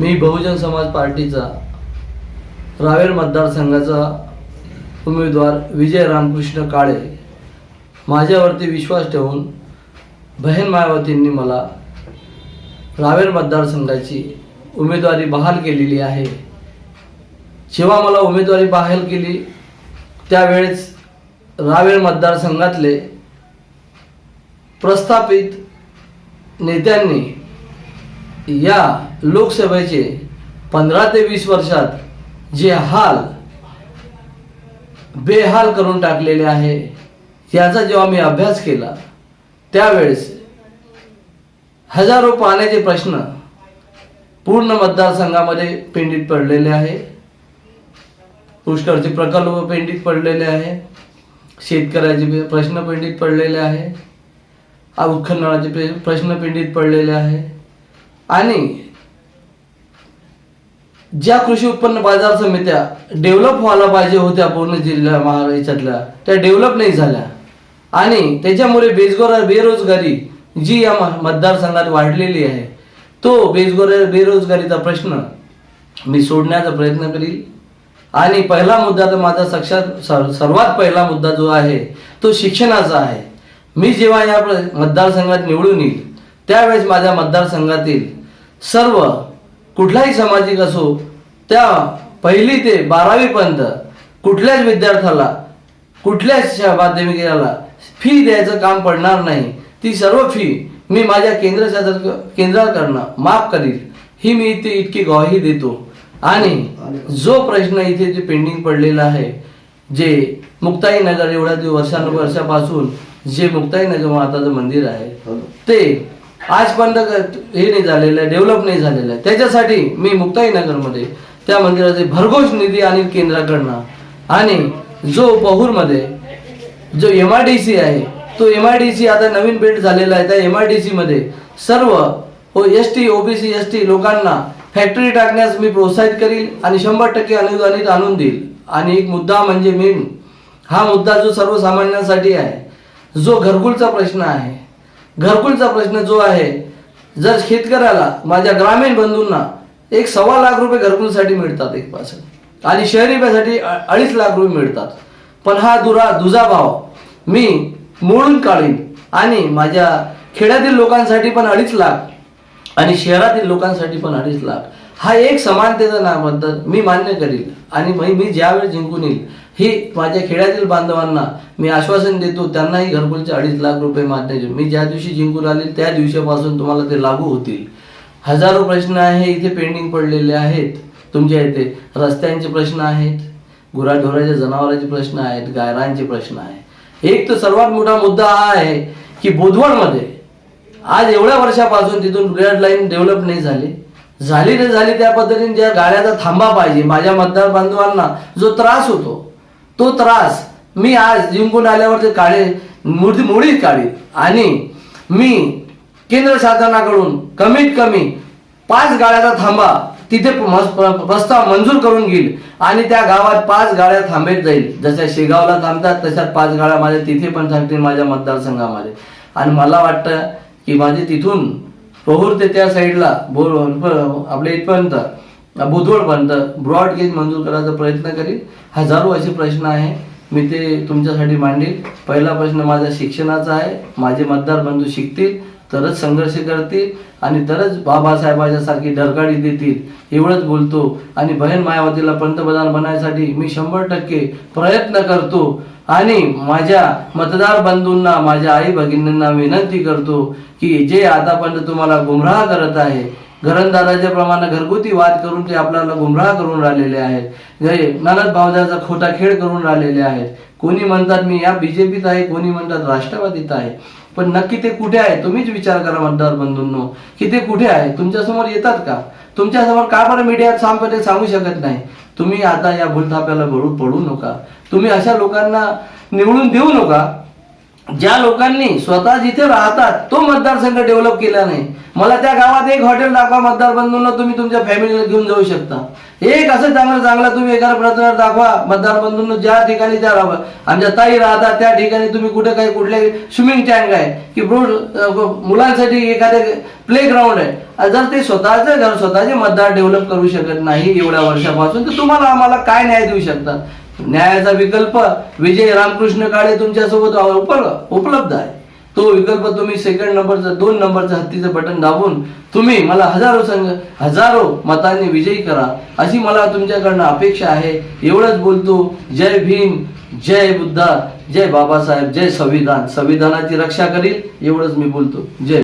मी बहुजन समाज पार्टीचा रावेर मतदारसंघाचा उमेदवार विजय रामकृष्ण काळे माझ्यावरती विश्वास ठेवून बहीण मायावतींनी मला रावेर मतदारसंघाची उमेदवारी बहाल केलेली आहे. जेव्हा मला उमेदवारी बहाल केली त्यावेळेस रावेर मतदारसंघातले प्रस्थापित नेत्यांनी या लोकसभेचे पंधरा ते वीस वर्षात जे हाल बेहाल करून टाकलेले आहे याचा जेव्हा मी अभ्यास केला त्यावेळेस हजारो पाण्याचे प्रश्न पूर्ण मतदारसंघामध्ये पेंडित पडलेले आहे. पुष्कळचे प्रकल्प पेंडित पडलेले आहे. शेतकऱ्याचे प्रश्न पेंडित पडलेले आहे. उत्खननाचे प्रश्न पेंडित पडलेले आहे. आणि ज्या कृषी उत्पन्न बाजार समित्या डेव्हलप व्हायला पाहिजे होत्या पूर्ण जिल्ह्या महाराष्ट्रातल्या त्या डेव्हलप नाही झाल्या. आणि त्याच्यामुळे बेजगोरा बेरोजगारी जी या मतदारसंघात वाढलेली आहे तो बेजगोरा बेरोजगारीचा प्रश्न मी सोडण्याचा प्रयत्न करील. आणि पहिला मुद्दा तर माझा सक्षात सर सर्वात पहिला मुद्दा जो आहे तो शिक्षणाचा आहे. मी जेव्हा या प्र- मतदारसंघात निवडून येईल त्यावेळेस माझ्या मतदारसंघातील सर्व कुठलाही सामाजिक असो त्या पहिली ते बारावीपर्यंत कुठल्याच विद्यार्थ्याला कुठल्याच माध्यमिकाला फी द्यायचं काम पडणार नाही. ती सर्व फी मी माझ्या केंद्र शासन केंद्राकडनं माफ करील. ही मी इथे इतकी ग्वाही देतो. आणि जो प्रश्न इथे जे पेंडिंग पडलेला आहे जे मुक्ताईनगर एवढ्या दिव- वर्षानुवर्षापासून जे मुक्ताईनगर माताचं मंदिर आहे ते आजपर्यंत हे नाही झालेलं आहे डेव्हलप नाही झालेलं. आहे त्याच्यासाठी मी मुक्ताईनगरमध्ये त्या मंदिराचे भरघोष निधी आणि केंद्राकडनं आणि जो पहूरमध्ये जो एम आय डी सी आहे तो एम आय डी सी आता नवीन बिल्ड झालेला आहे त्या एम आय डी सीमध्ये सर्व O S T OBC S T लोकांना फॅक्टरी टाकण्यास मी प्रोत्साहित करील आणि शंभर टक्के अनुदानित आणून देईल. आणि एक मुद्दा म्हणजे मेन हा मुद्दा जो सर्वसामान्यांसाठी आहे जो घरकुलचा प्रश्न आहे घरकुलचा प्रश्न जो आहे जर शेतकऱ्याला माझ्या ग्रामीण बंधूंना एक सव्वा लाख रुपये घरकुलसाठी मिळतात एक पासून आणि शहरी रुपयासाठी अडीच लाख रुपये मिळतात पण हा दुरा दुजा भाव मी मोडून काढीन आणि माझ्या खेड्यातील लोकांसाठी पण अडीच लाख आणि शहरातील लोकांसाठी पण अडीच लाख हा एक समानतेचा नाबद्दल मी मान्य करील आणि मी ज्यावेळी जिंकून येईल ही माझ्या खेड्यातील बांधवांना मी आश्वासन देतो त्यांनाही घरकुलचे अडीच लाख रुपये मागण्याचे मी ज्या दिवशी जिंकून आले त्या दिवसापासून तुम्हाला ते लागू होतील. हजारो प्रश्न आहे इथे पेंडिंग पडलेले आहेत. तुमच्या इथे रस्त्यांचे प्रश्न आहेत गुराढोराच्या जनावरांचे प्रश्न आहेत गायरांचे प्रश्न आहे एक तर सर्वात मोठा मुद्दा हा आहे की बोधवडमध्ये आज एवढ्या वर्षापासून तिथून रेड लाईन डेव्हलप नाही झाली. झाली नाही झाली त्या पद्धतीने ज्या गाड्याचा थांबा पाहिजे माझ्या मतदार बांधवांना जो त्रास होतो तो त्रास. मी आज जिंकून आल्यावर ते काढे मूर्ती मुळीच काढी आणि मी केंद्र शासनाकडून कमीत कमी पाच गाड्याचा थांबा तिथे प- प्रस्ताव मंजूर करून घेईल आणि त्या गावात पाच गाड्या थांबेत जाईल. जशा शेगावला थांबतात तशा पाच गाड्या माझ्या तिथे पण थांबतील माझ्या मतदारसंघामध्ये. आणि मला वाटतं की माझे तिथून पहूर ते त्या साईडला बोर आपल्या इथपर्यंत बुधवडपर्यंत ब्रॉड गेज मंजूर करायचा प्रयत्न करीन. हजारो असे प्रश्न आहे. मी ते तुमच्यासाठी मांडेल पहिला प्रश्न माझा शिक्षणाचा आहे. माझे मतदार बंधू शिकतील तरच संघर्ष करतील आणि तरच बाबासाहेबाच्या सारखी डरकाळी देतील. एवढंच बोलतो. आणि बहीण मायावतीला पंतप्रधान बनायसाठी मी शंभर टक्के प्रयत्न करतो. आणि माझ्या मतदार बंधूंना माझ्या आई भगिनींना विनंती करतो की जे आतापर्यंत तुम्हाला गुमराह करत आहे घरंदाराच्या प्रमाणे घरगुती वाद करून ते आपल्याला गुमराह करून राहिलेले आहेत. जे ननद भावजाचा खोटा खेळ करून राहिलेले आहेत. कोणी म्हणतात मी या बीजेपीत आहे कोणी म्हणतात राष्ट्रवादीत आहे. पण नक्की ते कुठे आहे? तुम्हीच विचार करा मतदार बंधूंनो. की ते कुठे आहे? तुमच्यासमोर येतात का? तुमच्यासमोर का बरं मीडियात सांगते सांगू शकत नाही? तुम्ही आता या भूलथाप्याला भरून पडू नका. तुम्ही अशा लोकांना निवडून देऊ नका. ज्या लोकांनी स्वतः जिथे राहतात तो मतदारसंघ डेव्हलप केला नाही. मला त्या गावात एक हॉटेल दाखवा मतदार बंधूंना तुम्ही तुमच्या फॅमिलीला घेऊन जाऊ शकता. एक असं चांगलं चांगलं तुम्ही एखादा प्रचार दाखवा मतदार बंधूंना ज्या ठिकाणी त्या राहा आमच्या ताई राहतात त्या ठिकाणी तुम्ही कुठे काही कुठले स्विमिंग टँक आहे की मुलांसाठी एखादे प्ले ग्राउंड आहे जर ते स्वतःचं घर स्वतःचे मतदार डेव्हलप करू शकत नाही एवढ्या वर्षापासून तर तुम्हाला आम्हाला काय न्याय देऊ शकतात? न्यायाचा विकल्प विजय रामकृष्ण काळे तुमच्यासोबत उपलब्ध आहे. तो विकल्प तुम्ही सेकंड नंबरचा दोन नंबरचा हत्तीचं बटन दाबून तुम्ही मला हजारो संघ हजारो मतांनी विजयी करा अशी मला तुमच्याकडनं अपेक्षा आहे. एवढंच बोलतो जय भीम जय बुद्धा जय बाबासाहेब जय संविधान. संविधानाची रक्षा करील एवढंच मी बोलतो. जय